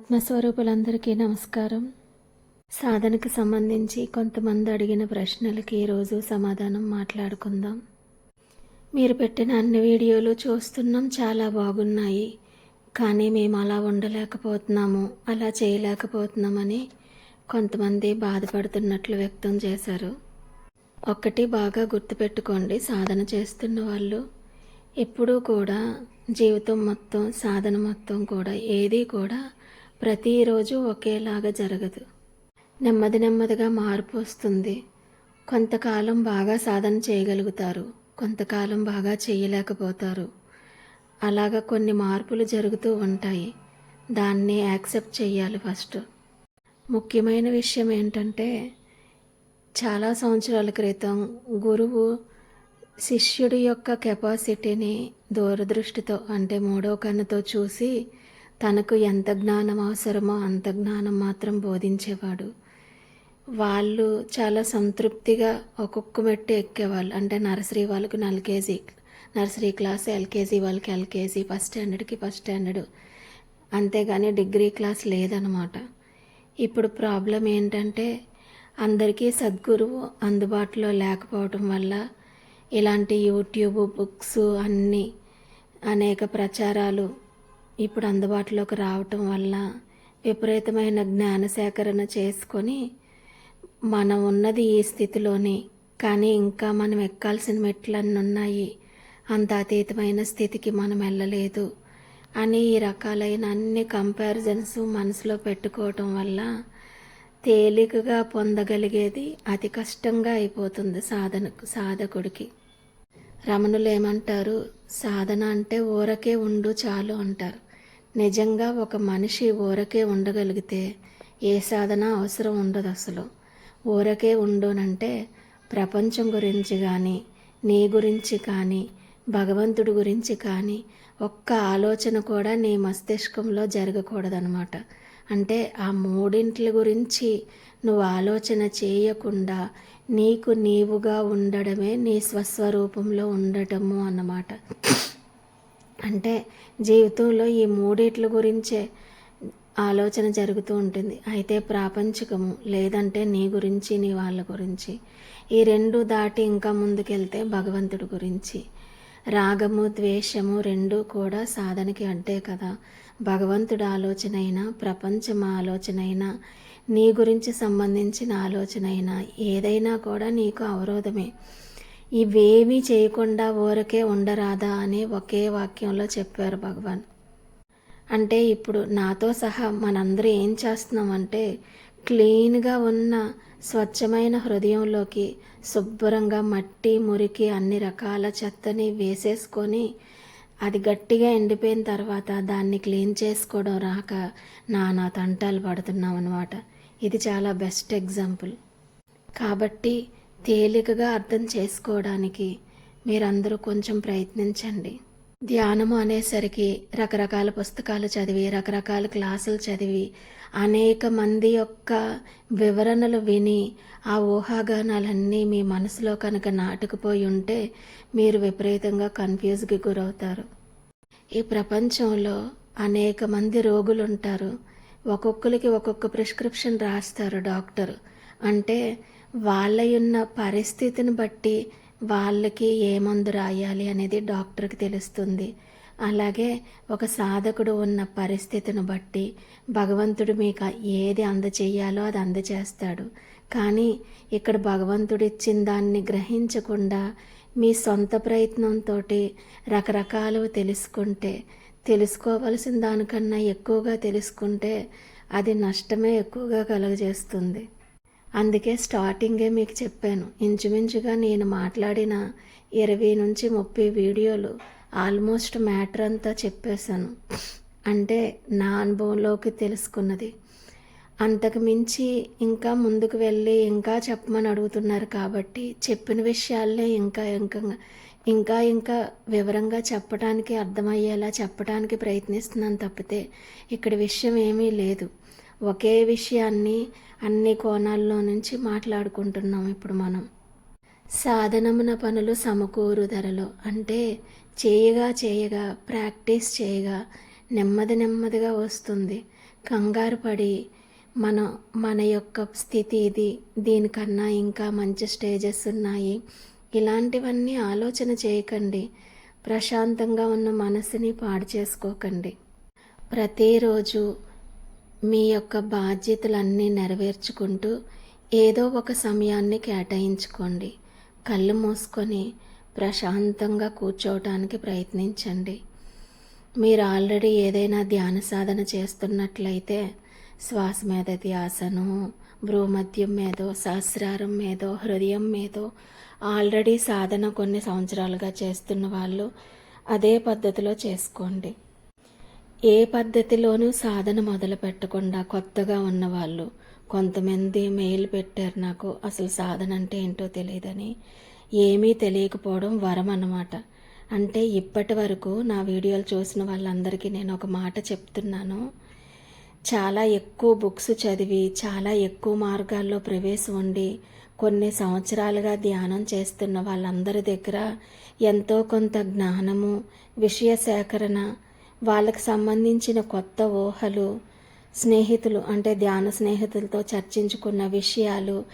ఆత్మస్వరూపులందరికీ నమస్కారం. సాధనకు సంబంధించి కొంతమంది అడిగిన ప్రశ్నలకి ఈరోజు సమాధానం మాట్లాడుకుందాం. మీరు పెట్టిన అన్ని వీడియోలు చూస్తున్నాం చాలా బాగున్నాయి. కానీ మేము అలా ఉండలేకపోతున్నాము అలా చేయలేకపోతున్నామని కొంతమంది బాధపడుతున్నట్లు వ్యక్తం చేశారు. ఒక్కటి బాగా గుర్తుపెట్టుకోండి సాధన చేస్తున్న వాళ్ళు. ఎప్పుడూ కూడా జీవితం మొత్తం సాధన మొత్తం కూడా ఏది కూడా ప్రతిరోజు ఒకేలాగా జరగదు. నెమ్మది నెమ్మదిగా మార్పు వస్తుంది. కొంతకాలం బాగా సాధన చేయగలుగుతారు. కొంతకాలం బాగా చేయలేకపోతారు. అలాగ కొన్ని మార్పులు జరుగుతూ ఉంటాయి. దాన్ని యాక్సెప్ట్ చేయాలి ఫస్ట్. ముఖ్యమైన విషయం ఏంటంటే చాలా సంవత్సరాల క్రితం గురువు శిష్యుడి యొక్క కెపాసిటీని దూరదృష్టితో అంటే మూడో కన్నుతో చూసి తనకు ఎంత జ్ఞానం అవసరమో అంత జ్ఞానం మాత్రం బోధించేవాడు. వాళ్ళు చాలా సంతృప్తిగా ఒక్కొక్క మెట్టు ఎక్కేవాళ్ళు. అంటే నర్సరీ వాళ్ళకు ఎల్కేజీ నర్సరీ క్లాస్ ఎల్కేజీ వాళ్ళకి ఎల్కేజీ ఫస్ట్ స్టాండర్డ్కి ఫస్ట్ స్టాండర్డ్. అంతేగాని డిగ్రీ క్లాస్ లేదనమాట. ఇప్పుడు ప్రాబ్లం ఏంటంటే అందరికీ సద్గురువు అందుబాటులో లేకపోవటం వల్ల ఇలాంటి యూట్యూబ్ బుక్స్ అన్నీ అనేక ప్రచారాలు ఇప్పుడు అందుబాటులోకి రావటం వల్ల విపరీతమైన జ్ఞాన సేకరణ చేసుకొని మనం ఉన్నది ఈ స్థితిలోనే కానీ ఇంకా మనం ఎక్కాల్సిన మెట్లన్నీ ఉన్నాయి. అంత అతీతమైన స్థితికి మనం వెళ్ళలేదు. అని ఈ రకాలైన అన్ని కంపారిజన్స్ మనసులో పెట్టుకోవటం వల్ల తేలికగా పొందగలిగేది అతి కష్టంగా అయిపోతుంది సాధనకు సాధకుడికి. రమణులు ఏమంటారు? సాధన అంటే ఊరకే ఉండు చాలు అంటారు. నిజంగా ఒక మనిషి ఊరకే ఉండగలిగితే ఏ సాధన అవసరం ఉండదు అసలు. ఊరకే ఉండోనంటే ప్రపంచం గురించి కానీ నీ గురించి కానీ భగవంతుడి గురించి కానీ ఒక్క ఆలోచన కూడా నీ మస్తిష్కంలో జరగకూడదనమాట అంటే ఆ మూడింట్ల గురించి నువ్వు ఆలోచన చేయకుండా నీకు నీవుగా ఉండడమే నీ స్వస్వరూపంలో ఉండటము అన్నమాట. అంటే జీవితంలో ఈ మూడిట్ల గురించే ఆలోచన జరుగుతూ ఉంటుంది. అయితే ప్రాపంచికము లేదంటే నీ గురించి నీ వాళ్ళ గురించి. ఈ రెండు దాటి ఇంకా ముందుకెళ్తే భగవంతుడి గురించి. రాగము ద్వేషము రెండు కూడా సాధనకి అడ్డే కదా. భగవంతుడి ఆలోచన అయినా ప్రపంచం ఆలోచన అయినా నీ గురించి సంబంధించిన ఆలోచన అయినా ఏదైనా కూడా నీకు అవరోధమే. ఇవేమీ చేయకుండా ఊరకే ఉండరాదా అని ఒకే వాక్యంలో చెప్పారు భగవాన్. అంటే ఇప్పుడు నాతో సహా మనందరూ ఏం చేస్తున్నామంటే క్లీన్గా ఉన్న స్వచ్ఛమైన హృదయంలోకి శుభ్రంగా మట్టి మురికి అన్ని రకాల చెత్తని వేసేసుకొని అది గట్టిగా ఎండిపోయిన తర్వాత దాన్ని క్లీన్ చేసుకోవడం రాక నానా తంటాలు పడుతున్నాం అనమాట ఇది చాలా బెస్ట్ ఎగ్జాంపుల్. కాబట్టి తేలికగా అర్థం చేసుకోవడానికి మీరందరూ కొంచెం ప్రయత్నించండి. ధ్యానము అనేసరికి రకరకాల పుస్తకాలు చదివి రకరకాల క్లాసులు చదివి అనేక మంది యొక్క వివరణలు విని ఆ ఊహాగానాలన్నీ మీ మనసులో కనుక నాటుకుపోయి ఉంటే మీరు విపరీతంగా కన్ఫ్యూజ్కి గురవుతారు. ఈ ప్రపంచంలో అనేక మంది రోగులు ఉంటారు ఒక్కొక్కరికి ఒక్కొక్క ప్రిస్క్రిప్షన్ రాస్తారు డాక్టర్. అంటే వాళ్ళయున్న ఉన్న పరిస్థితిని బట్టి వాళ్ళకి ఏ మందు రాయాలి అనేది డాక్టర్కి తెలుస్తుంది. అలాగే ఒక సాధకుడు ఉన్న పరిస్థితిని బట్టి భగవంతుడు మీకు ఏది అందచేయాలో అది అందచేస్తాడు. కానీ ఇక్కడ భగవంతుడు ఇచ్చిన దాన్ని గ్రహించకుండా మీ సొంత ప్రయత్నంతో రకరకాలు తెలుసుకుంటే తెలుసుకోవలసిన దానికన్నా ఎక్కువగా తెలుసుకుంటే అది నష్టమే ఎక్కువగా కలుగజేస్తుంది. అందుకే స్టార్టింగే మీకు చెప్పాను. ఇంచుమించుగా నేను మాట్లాడిన ఇరవై నుంచి ముప్పై వీడియోలు ఆల్మోస్ట్ మ్యాటర్ అంతా చెప్పేశాను. అంటే నా అనుభవంలోకి తెలుసుకున్నది. అంతకు మించి ఇంకా ముందుకు వెళ్ళి ఇంకా చెప్పమని అడుగుతున్నారు కాబట్టి చెప్పిన విషయాలనే ఇంకా ఇంకా ఇంకా ఇంకా వివరంగా చెప్పడానికి అర్థమయ్యేలా చెప్పడానికి ప్రయత్నిస్తున్నాను తప్పితే ఇక్కడ విషయం ఏమీ లేదు. ఒకే విషయాన్ని అన్ని కోణాల్లో నుంచి మాట్లాడుకుంటున్నాం ఇప్పుడు మనం. సాధనమున పనులు సమకూరు ధరలో అంటే చేయగా చేయగా ప్రాక్టీస్ చేయగా నెమ్మది నెమ్మదిగా వస్తుంది. కంగారు పడి మన మన యొక్క స్థితి ఇది దీనికన్నా ఇంకా మంచి స్టేజెస్ ఉన్నాయి. ఇలాంటివన్నీ ఆలోచన చేయకండి. ప్రశాంతంగా ఉన్న మనసుని పాడు చేసుకోకండి. ప్రతిరోజు మీ యొక్క బాధ్యతలన్నీ నెరవేర్చుకుంటూ ఏదో ఒక సమయాన్ని కేటాయించుకోండి. కళ్ళు మూసుకొని ప్రశాంతంగా కూర్చోవటానికి ప్రయత్నించండి. మీరు ఆల్రెడీ ఏదైనా ధ్యాన సాధన చేస్తున్నట్లయితే శ్వాస మీద ధ్యాసను భ్రూమద్యం మీదో సహస్రారం మీదో హృదయం మీదో ఆల్రెడీ సాధన కొన్ని సంవత్సరాలుగా చేస్తున్న వాళ్ళు అదే పద్ధతిలో చేసుకోండి. ఏ పద్ధతిలోనూ సాధన మొదలు పెట్టకుండా కొత్తగా ఉన్నవాళ్ళు. కొంతమంది మెయిల్ పెట్టారు నాకు అసలు సాధన అంటే ఏంటో తెలియదని ఏమీ తెలియకపోవడం వరం అన్నమాట. అంటే ఇప్పటి వరకు నా వీడియోలు చూసిన వాళ్ళందరికీ నేను ఒక మాట చెప్తున్నాను. చాలా ఎక్కువ బుక్స్ చదివి చాలా ఎక్కువ మార్గాల్లో ప్రవేశం ఉండి కొన్ని సంవత్సరాలుగా ధ్యానం చేస్తున్న వాళ్ళందరి దగ్గర ఎంతో కొంత జ్ఞానము విషయ సేకరణ వాళ్ళకి సంబంధించిన కొత్త ఊహలు స్నేహితులు అంటే ధ్యాన స్నేహితులతో చర్చించుకున్న విషయాలు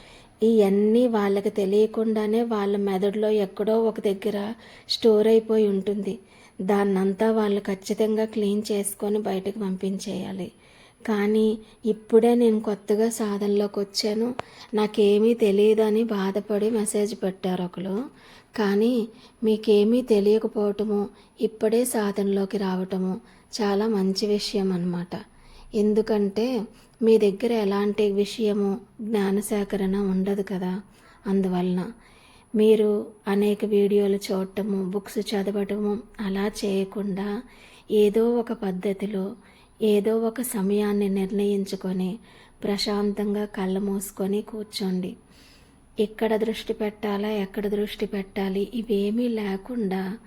ఇవన్నీ వాళ్ళకి తెలియకుండానే వాళ్ళ మెదడులో ఎక్కడో ఒక దగ్గర స్టోర్ అయిపోయి ఉంటుంది. దాన్నంతా వాళ్ళు ఖచ్చితంగా క్లీన్ చేసుకొని బయటకు పంపించేయాలి. కానీ ఇప్పుడే నేను కొత్తగా సాధనలోకి వచ్చాను నాకేమీ తెలియదని బాధపడి మెసేజ్ పెట్టారు ఒకరు కానీ మీకేమీ తెలియకపోవటము ఇప్పుడే సాధనలోకి రావటము చాలా మంచి విషయం అన్నమాట. ఎందుకంటే మీ దగ్గర ఎలాంటి విషయము జ్ఞాన సేకరణ ఉండదు కదా. అందువలన మీరు అనేక వీడియోలు చూడటము బుక్స్ చదవటము అలా చేయకుండా ఏదో ఒక పద్ధతిలో ఏదో ఒక సమయాన్ని నిర్ణయించుకొని ప్రశాంతంగా కళ్ళు మూసుకొని కూర్చోండి. ఎక్కడ దృష్టి పెట్టాలా ఎక్కడ దృష్టి పెట్టాలి ఇవేమీ లేకుండా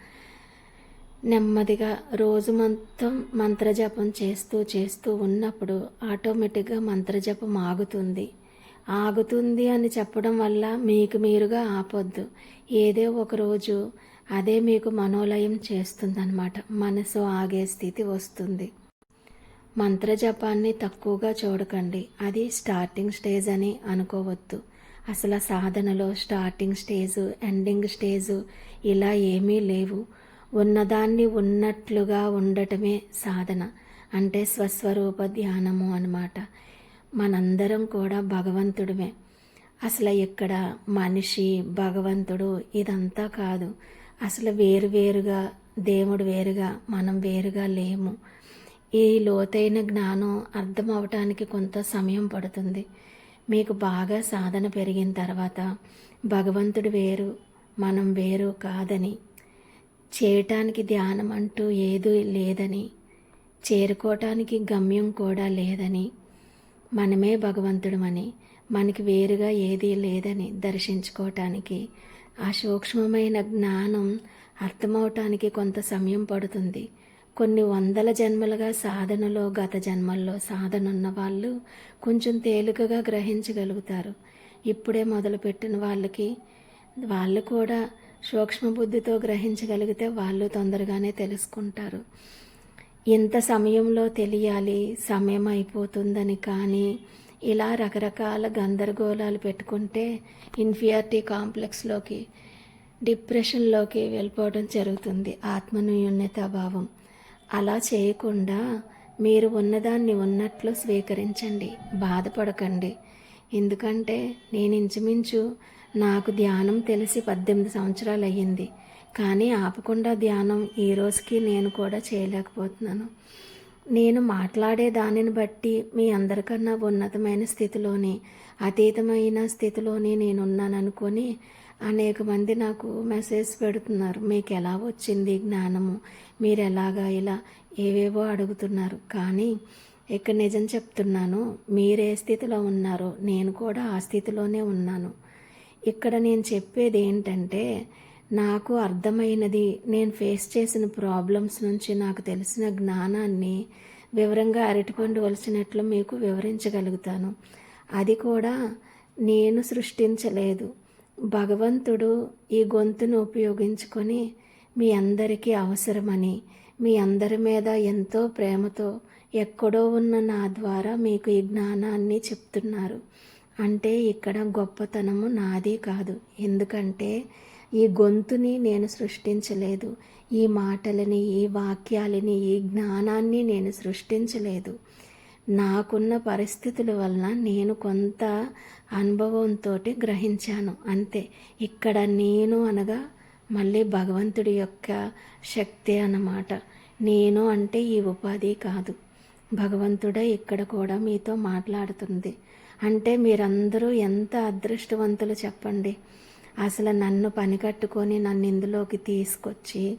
నెమ్మదిగా రోజు మొత్తం మంత్రజపం చేస్తూ చేస్తూ ఉన్నప్పుడు ఆటోమేటిక్గా మంత్రజపం ఆగుతుంది. ఆగుతుంది అని చెప్పడం వల్ల మీకు మీరుగా ఆపొద్దు. ఏదో ఒక రోజు అదే మీకు మనోలయం చేస్తుందన్నమాట. మనసు ఆగే స్థితి వస్తుంది. మంత్రజపాన్ని తక్కువగా చూడకండి. అది స్టార్టింగ్ స్టేజ్ అని అనుకోవద్దు. అసలు సాధనలో స్టార్టింగ్ స్టేజు ఎండింగ్ స్టేజు ఇలా ఏమీ లేవు. ఉన్నదాన్ని ఉన్నట్లుగా ఉండటమే సాధన. అంటే స్వస్వరూప ధ్యానము అనమాట మనందరం కూడా భగవంతుడమే. అసలు ఇక్కడ మనిషి భగవంతుడు ఇదంతా కాదు. అసలు వేరువేరుగా దేవుడు వేరుగా మనం వేరుగా లేము. ఈ లోతైన జ్ఞానం అర్థం అవటానికి కొంత సమయం పడుతుంది. మీకు బాగా సాధన పెరిగిన తర్వాత భగవంతుడు వేరు మనం వేరు కాదని చేయటానికి ధ్యానం అంటూ ఏదూ లేదని చేరుకోవటానికి గమ్యం కూడా లేదని మనమే భగవంతుడమని మనకి వేరుగా ఏదీ లేదని దర్శించుకోవటానికి ఆ సూక్ష్మమైన జ్ఞానం అర్థమవటానికి కొంత సమయం పడుతుంది. కొన్ని వందల జన్మలుగా సాధనలో గత జన్మల్లో సాధన ఉన్న వాళ్ళు కొంచెం తేలికగా గ్రహించగలుగుతారు. ఇప్పుడే మొదలుపెట్టిన వాళ్ళకి వాళ్ళు కూడా సూక్ష్మ బుద్ధితో గ్రహించగలిగితే వాళ్ళు తొందరగానే తెలుసుకుంటారు. ఇంత సమయంలో తెలియాలి సమయం అయిపోతుందని కానీ ఇలా రకరకాల గందరగోళాలు పెట్టుకుంటే ఇన్ఫియారిటీ కాంప్లెక్స్లోకి డిప్రెషన్లోకి వెళ్ళిపోవడం జరుగుతుంది. ఆత్మన్యూన్యత భావం. అలా చేయకుండా మీరు ఉన్నదాన్ని ఉన్నట్లు స్వీకరించండి. బాధపడకండి. ఎందుకంటే నేను ఇంచుమించు నాకు ధ్యానం తెలిసి పద్దెనిమిది సంవత్సరాలు అయ్యింది కానీ ఆపకుండా ధ్యానం ఈ రోజుకి నేను కూడా చేయలేకపోతున్నాను. నేను మాట్లాడే దానిని బట్టి మీ అందరికన్నా ఉన్నతమైన స్థితిలోని అతీతమైన స్థితిలోని నేనున్నాననుకొని అనేక మంది నాకు మెసేజ్ పెడుతున్నారు. మీకు ఎలా వచ్చింది జ్ఞానము? మీరు ఎలాగా ఇలా ఏవేవో అడుగుతున్నారు. కానీ ఇక్కడ నిజం చెప్తున్నాను. మీరు ఏ స్థితిలో ఉన్నారో నేను కూడా ఆ స్థితిలోనే ఉన్నాను. ఇక్కడ నేను చెప్పేది ఏంటంటే నాకు అర్థమైనది నేను ఫేస్ చేసిన ప్రాబ్లమ్స్ నుంచి నాకు తెలిసిన జ్ఞానాన్ని వివరంగా అరటిపండు వలసినట్లు మీకు వివరించగలుగుతాను. అది కూడా నేను సృష్టించలేదు. భగవంతుడు ఈ గొంతును ఉపయోగించుకొని మీ అందరికీ అవసరమని మీ అందరి మీద ఎంతో ప్రేమతో ఎక్కడో ఉన్న నా ద్వారా మీకు ఈ జ్ఞానాన్ని చెప్తున్నారు. అంటే ఇక్కడ గొప్పతనము నాది కాదు. ఎందుకంటే ఈ గొంతుని నేను సృష్టించలేదు. ఈ మాటలని ఈ వాక్యాలని ఈ జ్ఞానాన్ని నేను సృష్టించలేదు. నాకున్న పరిస్థితుల వలన నేను కొంత అనుభవంతో గ్రహించాను. అంతే. ఇక్కడ నేను అనగా మళ్ళీ భగవంతుడి యొక్క శక్తి అన్నమాట. నేను అంటే ఈ ఉపాధి కాదు. భగవంతుడే ఇక్కడ కూడా మీతో మాట్లాడుతుంది. అంటే మీరందరూ ఎంత అదృష్టవంతులు చెప్పండి. అసలు నన్ను పని కట్టుకొని నన్ను ఇందులోకి తీసుకొచ్చి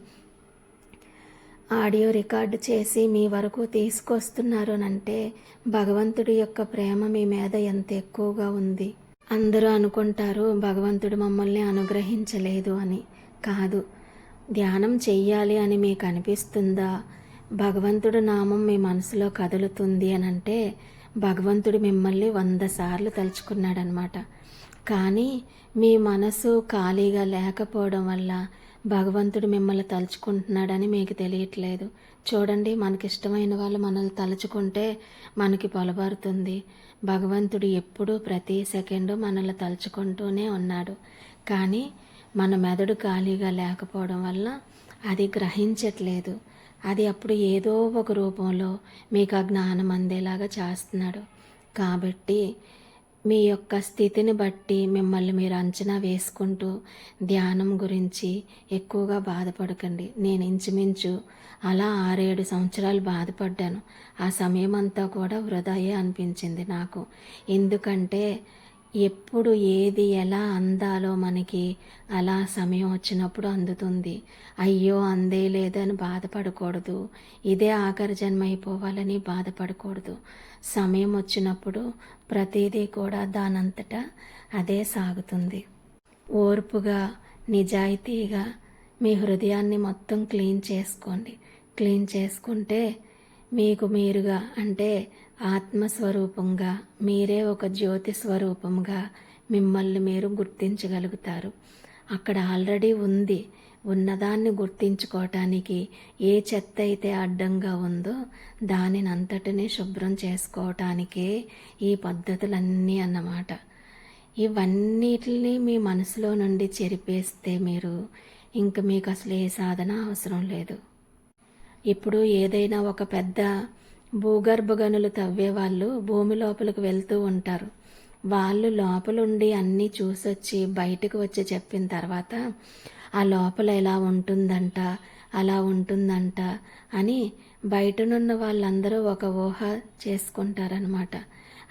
ఆడియో రికార్డు చేసి మీ వరకు తీసుకొస్తున్నారు అంటే భగవంతుడి యొక్క ప్రేమ మీ మీద ఎంత ఎక్కువగా ఉంది. అందరూ అనుకుంటారు భగవంతుడు మమ్మల్ని అనుగ్రహించలేదు అని. కాదు ధ్యానం చెయ్యాలి అని మీకు అనిపిస్తుందా? భగవంతుడు నామం మీ మనసులో కదులుతుంది అని అంటే భగవంతుడు మిమ్మల్ని వంద సార్లు తలుచుకున్నాడనమాట. కానీ మీ మనసు ఖాళీగా లేకపోవడం వల్ల భగవంతుడు మిమ్మల్ని తలుచుకుంటున్నాడని మీకు తెలియట్లేదు. చూడండి మనకి ఇష్టమైన వాళ్ళు మనల్ని తలుచుకుంటే మనకి పొలబారుతుంది భగవంతుడు ఎప్పుడూ ప్రతి సెకండు మనల్ని తలుచుకుంటూనే ఉన్నాడు. కానీ మన మెదడు ఖాళీగా లేకపోవడం వల్ల అది గ్రహించట్లేదు. అది అప్పుడు ఏదో ఒక రూపంలో మీకు ఆ జ్ఞానం అందేలాగా చేస్తున్నాడు. కాబట్టి మీ యొక్క స్థితిని బట్టి మిమ్మల్ని మీరు అంచనా వేసుకుంటూ ధ్యానం గురించి ఎక్కువగా బాధపడకండి. నేను ఇంచుమించు అలా ఆరేడు సంవత్సరాలు బాధపడ్డాను. ఆ సమయం అంతా కూడా వృధాయే అనిపించింది నాకు. ఎందుకంటే ఎప్పుడు ఏది ఎలా అందాలో మనకి అలా సమయం వచ్చినప్పుడు అందుతుంది. అయ్యో అందే లేదని బాధపడకూడదు. ఇదే ఆఖరి జన్మ అయిపోవాలని బాధపడకూడదు. సమయం వచ్చినప్పుడు ప్రతిదీ కూడా దానంతటా అదే సాగుతుంది. ఓర్పుగా నిజాయితీగా మీ హృదయాన్ని మొత్తం క్లీన్ చేసుకోండి. క్లీన్ చేసుకుంటే మీకు మీరుగా అంటే ఆత్మస్వరూపంగా మీరే ఒక జ్యోతి స్వరూపంగా మిమ్మల్ని మీరు గుర్తించగలుగుతారు. అక్కడ ఆల్రెడీ ఉంది. ఉన్నదాన్ని గుర్తించుకోవటానికి ఏ చెత్త అయితే అడ్డంగా ఉందో దానిని అంతటినీ శుభ్రం చేసుకోవటానికే ఈ పద్ధతులన్నీ అన్నమాట. ఇవన్నిటిని మీ మనసులో నుండి చెరిపేస్తే మీరు ఇంక మీకు అసలు ఏ సాధన అవసరం లేదు. ఇప్పుడు ఏదైనా ఒక పెద్ద భూగర్భ గనులు తవ్వేవాళ్ళు భూమి లోపలికి వెళ్తూ ఉంటారు. వాళ్ళు లోపలుండి అన్నీ చూసొచ్చి బయటకు వచ్చి చెప్పిన తర్వాత ఆ లోపల ఎలా ఉంటుందంట అలా ఉంటుందంట అని బయటనున్న వాళ్ళందరూ ఒక ఊహ చేసుకుంటారనమాట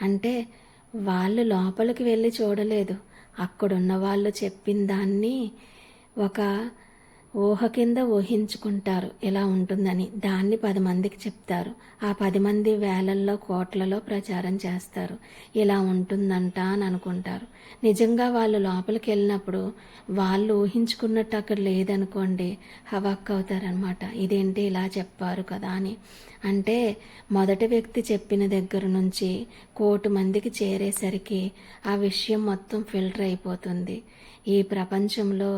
అంటే వాళ్ళు లోపలికి వెళ్ళి చూడలేదు. అక్కడున్న వాళ్ళు చెప్పిన దాన్ని ఒక ఊహ కింద ఊహించుకుంటారు ఇలా ఉంటుందని. దాన్ని పది మందికి చెప్తారు. ఆ పది మంది వేలల్లో కోట్లలో ప్రచారం చేస్తారు. ఇలా ఉంటుందంట అని అనుకుంటారు. నిజంగా వాళ్ళు లోపలికి వెళ్ళినప్పుడు వాళ్ళు ఊహించుకున్నట్టు అక్కడ లేదనుకోండి హవాక్ అవుతారనమాట ఇదేంటి ఇలా చెప్పారు కదా అని. అంటే మొదటి వ్యక్తి చెప్పిన దగ్గర నుంచి కోటి మందికి చేరేసరికి ఆ విషయం మొత్తం ఫిల్టర్ అయిపోతుంది. ఈ ప్రపంచంలో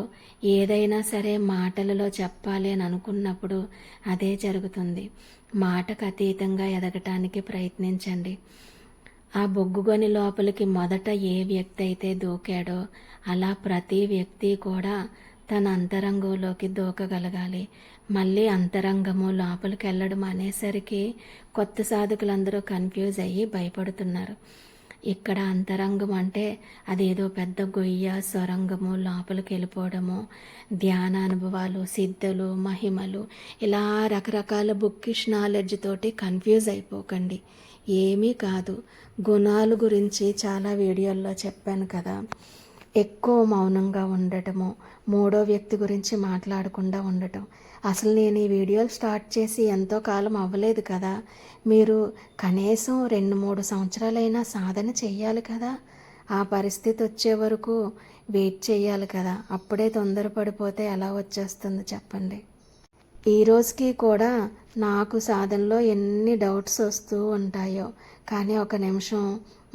ఏదైనా సరే మాటలలో చెప్పాలి అని అనుకున్నప్పుడు అదే జరుగుతుంది. మాటకు అతీతంగా ఎదగటానికి ప్రయత్నించండి. ఆ బొగ్గుగొని లోపలికి మొదట ఏ వ్యక్తి అయితే దూకాడో అలా ప్రతి వ్యక్తి కూడా తన అంతరంగంలోకి దూకగలగాలి. మళ్ళీ అంతరంగము లోపలికి వెళ్ళడం అనేసరికి కొత్త సాధకులందరూ కన్ఫ్యూజ్ అయ్యి భయపడుతున్నారు. ఇక్కడ అంతరంగం అంటే అదేదో పెద్ద గొయ్య సొరంగము లోపలికి వెళ్ళిపోవడము ధ్యాన అనుభవాలు సిద్ధులు మహిమలు. ఇలా రకరకాల బుక్కిష్ నాలెడ్జ్ తోటి కన్ఫ్యూజ్ అయిపోకండి. ఏమీ కాదు. గుణాలు గురించి చాలా వీడియోల్లో చెప్పాను కదా. ఎక్కువ మౌనంగా ఉండటము మూడో వ్యక్తి గురించి మాట్లాడకుండా ఉండటం. అసలు నేను ఈ వీడియోలు స్టార్ట్ చేసి ఎంతో కాలం అవ్వలేదు కదా. మీరు కనీసం రెండు మూడు సంవత్సరాలైనా సాధన చెయ్యాలి కదా. ఆ పరిస్థితి వచ్చే వరకు వెయిట్ చేయాలి కదా. అప్పుడే తొందరపడిపోతే ఎలా వచ్చేస్తుంది చెప్పండి. ఈ రోజుకి కూడా నాకు సాధనలో ఎన్ని డౌట్స్ వస్తూ ఉంటాయో కానీ ఒక నిమిషం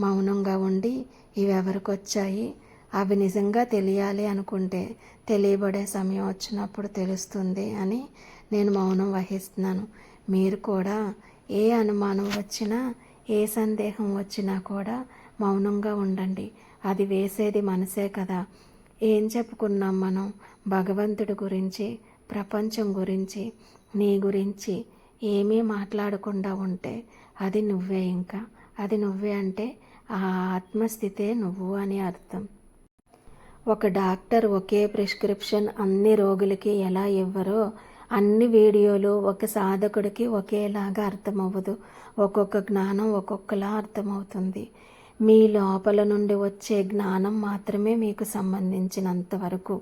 మౌనంగా ఉండి ఇవి ఎవరికి వచ్చాయి? అవి నిజంగా తెలియాలి అనుకుంటే తెలియబడే సమయం వచ్చినప్పుడు తెలుస్తుంది అని నేను మౌనం వహిస్తున్నాను. మీరు కూడా ఏ అనుమానం వచ్చినా ఏ సందేహం వచ్చినా కూడా మౌనంగా ఉండండి. అది వేసేది మనసే కదా. ఏం చెప్పుకున్నాం మనం? భగవంతుడి గురించి ప్రపంచం గురించి నీ గురించి ఏమీ మాట్లాడకుండా ఉంటే అది నువ్వే ఇంకా. అది నువ్వే అంటే ఆ ఆత్మస్థితే నువ్వు అని అర్థం. ఒక డాక్టర్ ఒకే ప్రిస్క్రిప్షన్ అన్ని రోగులకి ఎలా ఇవ్వరో అన్ని వీడియోలు ఒక సాధకుడికి ఒకేలాగా అర్థమవ్వదు. ఒక్కొక్క జ్ఞానం ఒక్కొక్కలా అర్థమవుతుంది. మీ లోపల నుండి వచ్చే జ్ఞానం మాత్రమే మీకు సంబంధించినంత వరకు.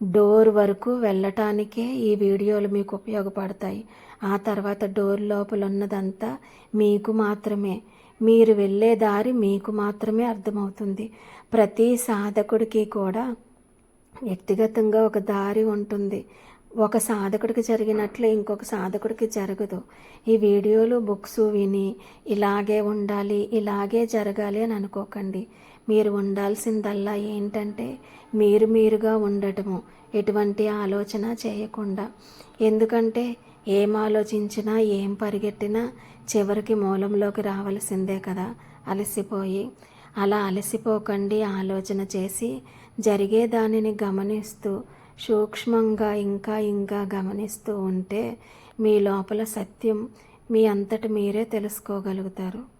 డోర్ వరకు వెళ్ళటానికే ఈ వీడియోలు మీకు ఉపయోగపడతాయి. ఆ తర్వాత డోర్ లోపల ఉన్నదంతా మీకు మాత్రమే. మీరు వెళ్ళే దారి మీకు మాత్రమే అర్థమవుతుంది. ప్రతి సాధకుడికి కూడా వ్యక్తిగతంగా ఒక దారి ఉంటుంది. ఒక సాధకుడికి జరిగినట్లు ఇంకొక సాధకుడికి జరగదు. ఈ వీడియోలు బుక్స్ విని ఇలాగే ఉండాలి ఇలాగే జరగాలి అని అనుకోకండి. మీరు ఉండాల్సిందల్లా ఏంటంటే మీరు మీరుగా ఉండటము. ఎటువంటి ఆలోచన చేయకుండా. ఎందుకంటే ఏం ఆలోచించినా ఏం పరిగెట్టినా చివరికి మూలంలోకి రావలసిందే కదా అలసిపోయి. అలా అలసిపోకండి ఆలోచన చేసి జరిగే దానిని గమనిస్తూ సూక్ష్మంగా ఇంకా ఇంకా గమనిస్తూ ఉంటే మీ లోపల సత్యం మీ అంతటి మీరే తెలుసుకోగలుగుతారు.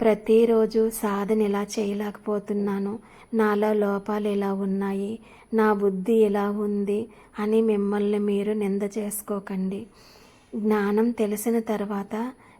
ప్రతిరోజు సాధన ఇలా చేయలేకపోతున్నాను? నాలో లోపాలు ఇలా ఉన్నాయి? నా బుద్ధి ఇలా ఉంది? అని మిమ్మల్ని మీరు నింద చేసుకోకండి. జ్ఞానం తెలిసిన తర్వాత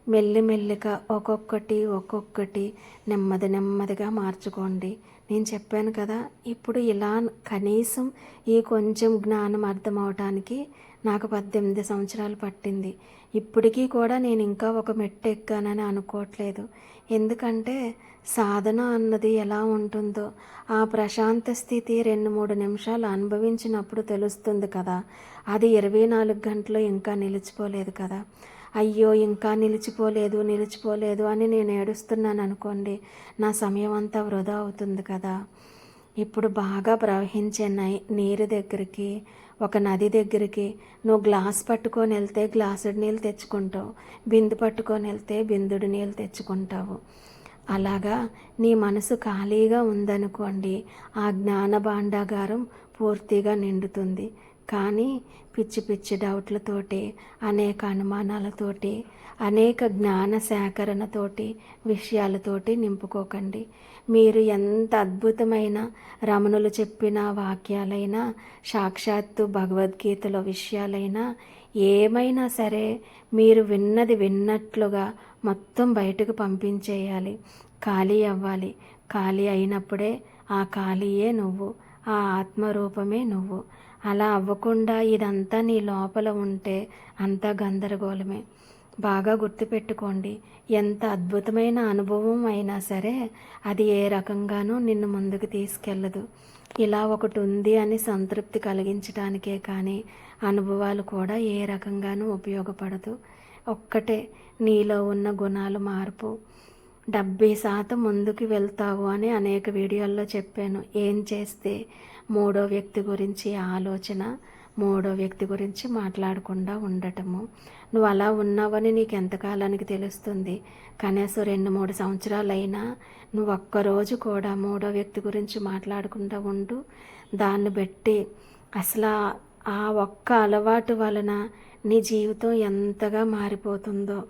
మెల్లిమెల్లిగా ఒక్కొక్కటి ఒక్కొక్కటి నెమ్మది నెమ్మదిగా మార్చుకోండి. నేను చెప్పాను కదా ఇప్పుడు ఇలా కనీసం ఈ కొంచెం జ్ఞానం అర్థం అవటానికి నాకు పద్దెనిమిది సంవత్సరాలు పట్టింది. ఇప్పటికీ కూడా నేను ఇంకా ఒక మెట్టు ఎక్కానని అనుకోవట్లేదు. ఎందుకంటే సాధన అన్నది ఎలా ఉంటుందో ఆ ప్రశాంత స్థితి రెండు మూడు నిమిషాలు అనుభవించినప్పుడు తెలుస్తుంది కదా. అది ఇరవై నాలుగు గంటలు ఇంకా నిలిచిపోలేదు కదా. అయ్యో ఇంకా నిలిచిపోలేదు నిలిచిపోలేదు అని నేను ఏడుస్తున్నాను అనుకోండి నా సమయం అంతా వృధా అవుతుంది కదా. ఇప్పుడు బాగా ప్రవహించే నై నీరు దగ్గరికి ఒక నది దగ్గరికి నువ్వు గ్లాస్ పట్టుకొని వెళ్తే గ్లాసుడు నీళ్ళు తెచ్చుకుంటావు బిందు పట్టుకొని వెళ్తే బిందుడు నీళ్ళు తెచ్చుకుంటావు. అలాగా నీ మనసు ఖాళీగా ఉందనుకోండి ఆ జ్ఞాన భాండాగారం పూర్తిగా నిండుతుంది. కానీ పిచ్చి పిచ్చి డౌట్లతోటి అనేక అనుమానాలతోటి అనేక జ్ఞాన సేకరణతోటి విషయాలతోటి నింపుకోకండి. మీరు ఎంత అద్భుతమైన రమణులు చెప్పిన వాక్యాలైనా సాక్షాత్తు భగవద్గీతలో విషయాలైనా ఏమైనా సరే మీరు విన్నది విన్నట్లుగా మొత్తం బయటకు పంపించేయాలి. ఖాళీ అవ్వాలి. ఖాళీ అయినప్పుడే ఆ ఖాళీయే నువ్వు. ఆ ఆత్మరూపమే నువ్వు. అలా అవ్వకుండా ఇదంతా నీ లోపల ఉంటే అంతా గందరగోళమే. బాగా గుర్తుపెట్టుకోండి ఎంత అద్భుతమైన అనుభవం అయినా సరే అది ఏ రకంగానూ నిన్ను ముందుకు తీసుకెళ్ళదు ఇలా ఒకటి ఉంది అని సంతృప్తి కలిగించడానికే కానీ అనుభవాలు కూడా ఏ రకంగానూ ఉపయోగపడదు. ఒక్కటే నీలో ఉన్న గుణాలు మార్పు. డెబ్బై శాతం ముందుకు వెళ్తావు అని అనేక వీడియోల్లో చెప్పాను. ఏం చేస్తే మూడో వ్యక్తి గురించి ఆలోచన మూడో వ్యక్తి గురించి మాట్లాడకుండా ఉండటము. నువ్వు అలా ఉన్నావని నీకు ఎంతకాలానికి తెలుస్తుంది? కనీసం రెండు మూడు సంవత్సరాలైనా నువ్వు ఒక్కరోజు కూడా మూడో వ్యక్తి గురించి మాట్లాడకుండా ఉండు. దాన్ని బట్టి అసలు ఆ ఒక్క అలవాటు వలన నీ జీవితం ఎంతగా మారిపోతుందో.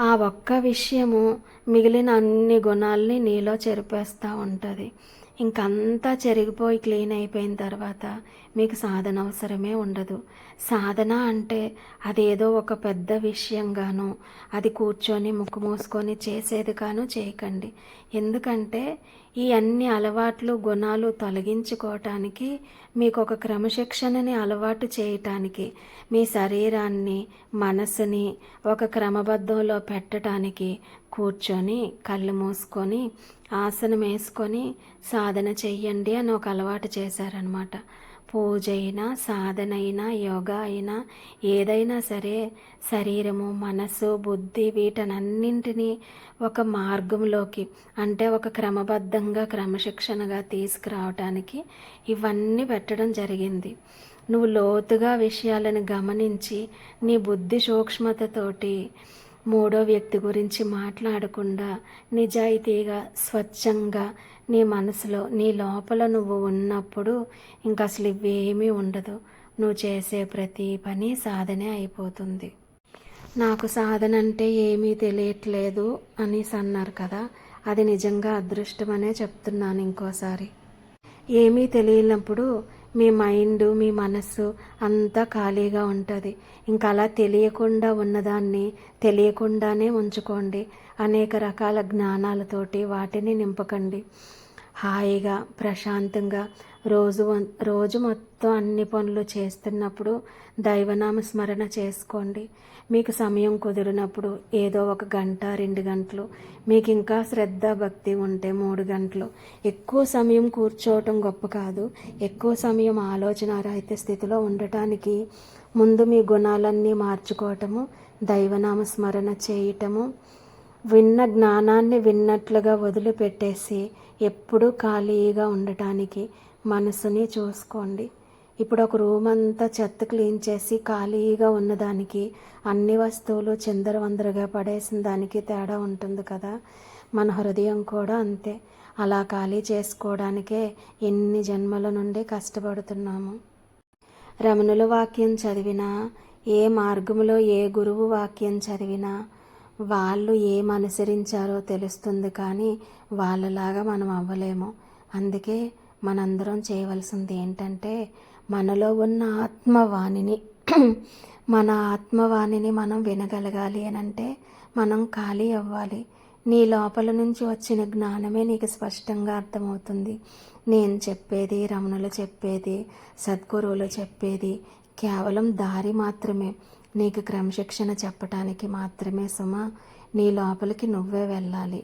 ఆ ఒక్క విషయము మిగిలిన అన్ని గుణాలని నీలో చెరిపేస్తూ ఉంటుంది. ఇంకంతా చెరిగిపోయి క్లీన్ అయిపోయిన తర్వాత మీకు సాధన అవసరమే ఉండదు. సాధన అంటే అదేదో ఒక పెద్ద విషయంగాను అది కూర్చొని ముక్కు మూసుకొని చేసేది కాను చేయకండి. ఎందుకంటే ఈ అన్ని అలవాట్లు గుణాలు తొలగించుకోవటానికి మీకు ఒక క్రమశిక్షణని అలవాటు చేయటానికి మీ శరీరాన్ని మనసుని ఒక క్రమబద్ధంలో పెట్టడానికి కూర్చొని కళ్ళు మూసుకొని ఆసనం వేసుకొని సాధన చెయ్యండి అని ఒక అలవాటు చేశారనమాట పూజ అయినా సాధన అయినా యోగా అయినా ఏదైనా సరే శరీరము మనసు బుద్ధి వీటనన్నింటినీ ఒక మార్గంలోకి అంటే ఒక క్రమబద్ధంగా క్రమశిక్షణగా తీసుకురావటానికి ఇవన్నీ పెట్టడం జరిగింది. నువ్వు లోతుగా విషయాలను గమనించి నీ బుద్ధి సూక్ష్మతతోటి మూడో వ్యక్తి గురించి మాట్లాడకుండా నిజాయితీగా స్వచ్ఛంగా నీ మనసులో నీ లోపల నువ్వు ఉన్నప్పుడు ఇంకా అసలు ఇవేమీ ఉండదు. నువ్వు చేసే ప్రతి పని సాధనే అయిపోతుంది. నాకు సాధన అంటే ఏమీ తెలియట్లేదు అనేసి అన్నారు కదా అది నిజంగా అదృష్టమనే చెప్తున్నాను ఇంకోసారి. ఏమీ తెలియనప్పుడు మీ మైండ్ మీ మనస్సు అంతా ఖాళీగా ఉంటుంది. ఇంకా అలా తెలియకుండా ఉన్నదాన్ని తెలియకుండానే ఉంచుకోండి. అనేక రకాల జ్ఞానాలతోటి వాటిని నింపకండి. హాయిగా ప్రశాంతంగా రోజు వం- రోజు మొత్తం అన్ని పనులు చేస్తున్నప్పుడు దైవనామ స్మరణ చేసుకోండి. మీకు సమయం కుదిరినప్పుడు ఏదో ఒక గంట రెండు గంటలు మీకు ఇంకా శ్రద్ధ భక్తి ఉంటే మూడు గంటలు. ఎక్కువ సమయం కూర్చోవటం గొప్ప కాదు. ఎక్కువ సమయం ఆలోచన రహిత స్థితిలో ఉండటానికి ముందు మీ గుణాలన్నీ మార్చుకోవటము దైవనామ స్మరణ చేయటము విన్న జ్ఞానాన్ని విన్నట్లుగా వదిలిపెట్టేసి ఎప్పుడూ ఖాళీగా ఉండటానికి మనసుని చూసుకోండి. ఇప్పుడు ఒక రూమ్ అంతా చెత్త క్లీన్ చేసి ఖాళీగా ఉన్నదానికి అన్ని వస్తువులు చిందరవందరగా పడేసిన దానికి తేడా ఉంటుంది కదా. మన హృదయం కూడా అంతే. అలా ఖాళీ చేసుకోవడానికే ఎన్ని జన్మల నుండి కష్టపడుతున్నాము. రమణుల వాక్యం చదివినా ఏ మార్గంలో ఏ గురువు వాక్యం చదివినా వాళ్ళు ఏం అనుసరించారో తెలుస్తుంది కానీ వాళ్ళలాగా మనం అవ్వలేము. అందుకే మనందరం చేయవలసింది ఏంటంటే మనలో ఉన్న ఆత్మవాణిని మన ఆత్మవాణిని మనం వినగలగాలి అని అంటే మనం ఖాళీ అవ్వాలి. నీ లోపల నుంచి వచ్చిన జ్ఞానమే నీకు స్పష్టంగా అర్థమవుతుంది. నేను చెప్పేది రమణులు చెప్పేది సద్గురువులు చెప్పేది కేవలం దారి మాత్రమే. నీకు క్రమశిక్షణ చెప్పటానికి మాత్రమే సుమ. నీ లోపలికి నువ్వే వెళ్ళాలి.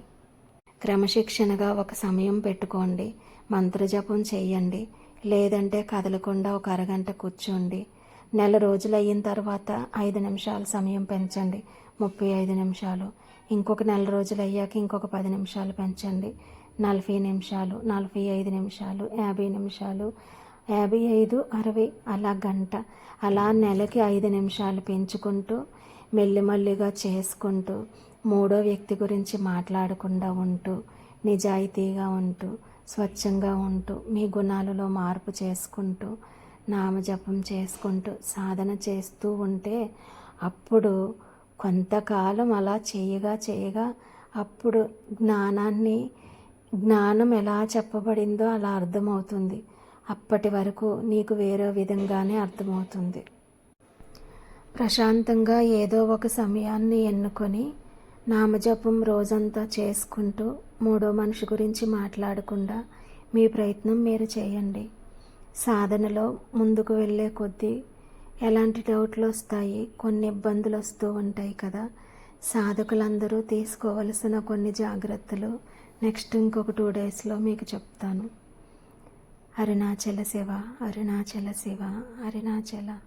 క్రమశిక్షణగా ఒక సమయం పెట్టుకోండి. మంత్రజపం చేయండి. లేదంటే కదలకుండా ఒక అరగంట కూర్చోండి. నెల రోజులు అయిన తర్వాత ఐదు నిమిషాలు సమయం పెంచండి. ముప్పై ఐదు నిమిషాలు. ఇంకొక నెల రోజులు అయ్యాక ఇంకొక పది నిమిషాలు పెంచండి. నలభై నిమిషాలు నలభై ఐదు నిమిషాలు యాభై నిమిషాలు యాభై ఐదు అరవై అలా గంట. అలా నెలకి ఐదు నిమిషాలు పెంచుకుంటూ మెల్లిమల్లిగా చేసుకుంటూ మూడో వ్యక్తి గురించి మాట్లాడకుండా ఉంటూ నిజాయితీగా ఉంటూ స్వచ్ఛంగా ఉంటూ మీ గుణాలలో మార్పు చేసుకుంటూ నామజపం చేసుకుంటూ సాధన చేస్తూ ఉంటే అప్పుడు కొంతకాలం అలా చేయగా చేయగా అప్పుడు జ్ఞానాన్ని జ్ఞానం ఎలా చెప్పబడిందో అలా అర్థమవుతుంది. అప్పటి వరకు నీకు వేరే విధంగానే అర్థమవుతుంది. ప్రశాంతంగా ఏదో ఒక సమయాన్ని ఎన్నుకొని నామజపం రోజంతా చేసుకుంటూ మూడో మనిషి గురించి మాట్లాడకుండా మీ ప్రయత్నం మీరు చేయండి. సాధనలో ముందుకు వెళ్ళే కొద్దీ ఎలాంటి డౌట్లు వస్తాయి కొన్ని ఇబ్బందులు వస్తూ ఉంటాయి కదా. సాధకులందరూ తీసుకోవలసిన కొన్ని జాగ్రత్తలు నెక్స్ట్ ఇంకొక టూ డేస్లో మీకు చెప్తాను. అరుణాచల శివ అరుణాచల శివ అరుణాచల.